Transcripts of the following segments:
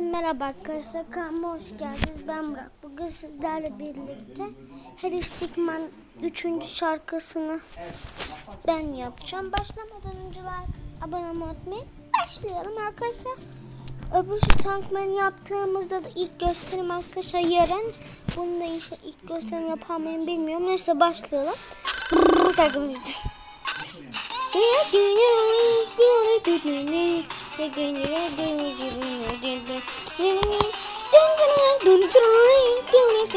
Merhaba arkadaşlar kanalıma hoş geldiniz. Ben Murat. Bugün sizlerle birlikte Her İstikman 3. şarkısını ben yapacağım. Başlamadan önce abone olmayı. Başlayalım arkadaşlar. Öbür şu tankman yaptığımızda da ilk gösterim arkadaşlar yarın. Bunu da ilk gösterim yapar mıyım bilmiyorum. Neyse başlayalım. Bu şarkımız bitti.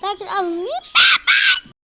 Tak alınıp